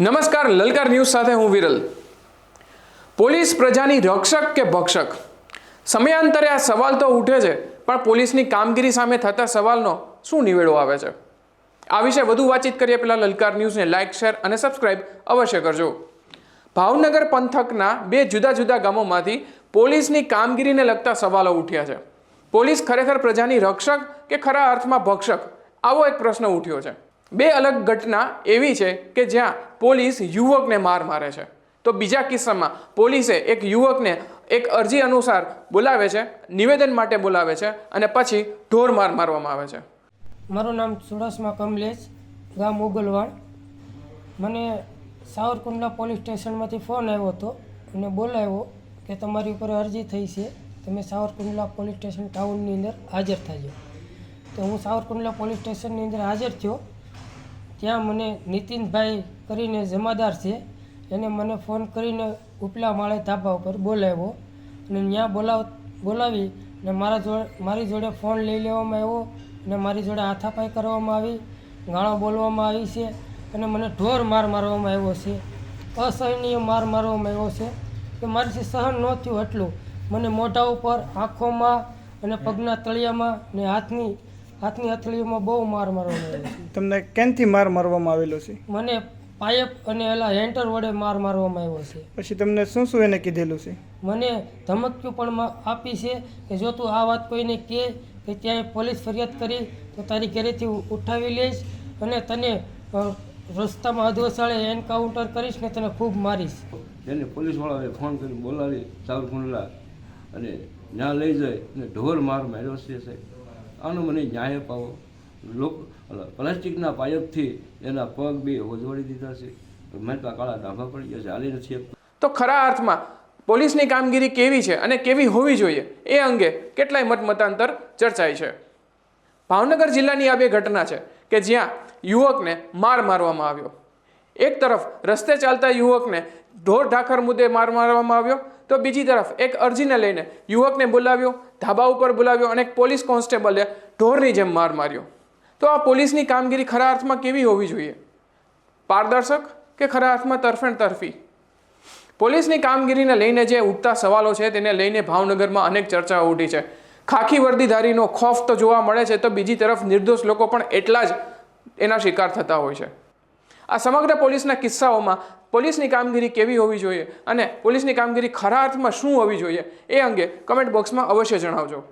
નમસ્કાર, લલકાર ન્યૂઝ સાથે હું વિરલ. પોલીસ પ્રજાની રક્ષક કે ભક્ષક? સમયાંતરે આ સવાલ તો ઉઠે છે, પણ પોલીસની કામગીરી સામે થતા સવાલનો શું નિવેડો આવે છે? આ વિશે વધુ વાતચીત કરીએ પહેલાં લલકાર ન્યૂઝને લાઇક, શેર અને સબસ્ક્રાઇબ અવશ્ય કરજો. ભાવનગર પંથકના બે જુદા જુદા ગામોમાંથી પોલીસની કામગીરીને લગતા સવાલો ઉઠ્યા છે. પોલીસ ખરેખર પ્રજાની રક્ષક કે ખરા અર્થમાં ભક્ષક? આવો એક પ્રશ્ન ઉઠ્યો છે. બે અલગ ઘટના એવી છે કે જ્યાં પોલીસ યુવકને માર મારે છે. તો બીજા કિસ્સામાં પોલીસે એક યુવકને એક અરજી અનુસાર બોલાવે છે, નિવેદન માટે બોલાવે છે અને પછી ઢોર માર મારવામાં આવે છે. મારું નામ ચુડાસમા કમલેશ, ગામ ઉગલવાડ. મને સાવરકુંડલા પોલીસ સ્ટેશનમાંથી ફોન આવ્યો હતો અને બોલાવ્યો કે તમારી ઉપર અરજી થઈ છે, તમે સાવરકુંડલા પોલીસ સ્ટેશન ટાઉનની અંદર હાજર થજો. તો હું સાવરકુંડલા પોલીસ સ્ટેશનની અંદર હાજર થયો ત્યાં મને નીતિનભાઈ કરીને જમાદાર છે. એને મને ફોન કરીને ઉપલા માળે ધાબા ઉપર બોલાવ્યો અને ત્યાં બોલાવ, બોલાવી ને મારા જોડે મારી જોડે ફોન લઈ લેવામાં આવ્યો અને મારી જોડે હાથાપાઈ કરવામાં આવી, ગાળો બોલવામાં આવી છે અને મને ઢોર માર મારવામાં આવ્યો છે. અસહનીય માર મારવામાં આવ્યો છે. કે મારીથી સહન ન થયું એટલું. મને મોઢા ઉપર આંખોમાં અને પગના તળિયામાં ને હાથની હાથની હથેળીઓમાં બહુ માર મારવામાં આવ્યો છે. તમને કેનથી માર મારવામાં આવેલો છે? મને પાઇપ અને એલા હેન્ટર વડે માર મારવામાં આવ્યો છે. પછી તમને શું શું એને કીધેલું છે? મને ધમકીઓ પણ આપી છે કે જો તું આ વાત કોઈને કહે કે ત્યાં પોલીસ ફરિયાદ કરી તો તારી ઘરેથી ઉઠાવી લઈશ અને તને રસ્તામાં અધવસાળે એન્કાઉન્ટર કરીશ ને તને ખૂબ મારીશ. એને પોલીસવાળાએ ફોન કરી બોલાવી સાવરકુંડલા અને ત્યાં લઈ જાય અને ઢોર માર માર્યો છે સાહેબ. આનો મને ન્યાય અપાવો. લોક પ્લાસ્ટિકના પાયપથી એના પગ બે હોજવાડી દીધા છે. મહેતા કાળા ડાભા પડી ગયા છે. હાલી નથી તો ખરા અર્થમાં પોલીસની કામગીરી કેવી છે અને કેવી હોવી જોઈએ? એ અંગે કેટલાય મતમતાંતર ચર્ચાય છે. ભાવનગર જિલ્લાની આ બે ઘટના છે કે જ્યાં યુવકને માર મારવામાં આવ્યો. એક તરફ રસ્તે ચાલતા યુવકને ઢોર ઢાખર મુદ્દે માર મારવામાં આવ્યો તો બીજી તરફ એક અરજીને લઈને યુવકને બોલાવ્યો, ધાબા ઉપર બોલાવ્યો અને એક પોલીસ કોન્સ્ટેબલે ઢોરની જેમ માર માર્યો. તો આ પોલીસની કામગીરી ખરા અર્થમાં કેવી હોવી જોઈએ? પારદર્શક કે ખરા અર્થમાં તરફેણ તરફી? પોલીસની કામગીરીને લઈને જે ઉઠતા સવાલો છે તેને લઈને ભાવનગરમાં અનેક ચર્ચાઓ ઉઠી છે. ખાખી વર્દીધારીનો ખોફ તો જોવા મળે છે, તો બીજી તરફ નિર્દોષ લોકો પણ એટલા જ એના શિકાર થતા હોય છે. આ સમગ્ર પોલીસના કિસ્સાઓમાં પોલીસની કામગીરી કેવી હોવી જોઈએ અને પોલીસની કામગીરી ખરા અર્થમાં શું હોવી જોઈએ એ અંગે કમેન્ટ બોક્સમાં અવશ્ય જણાવજો.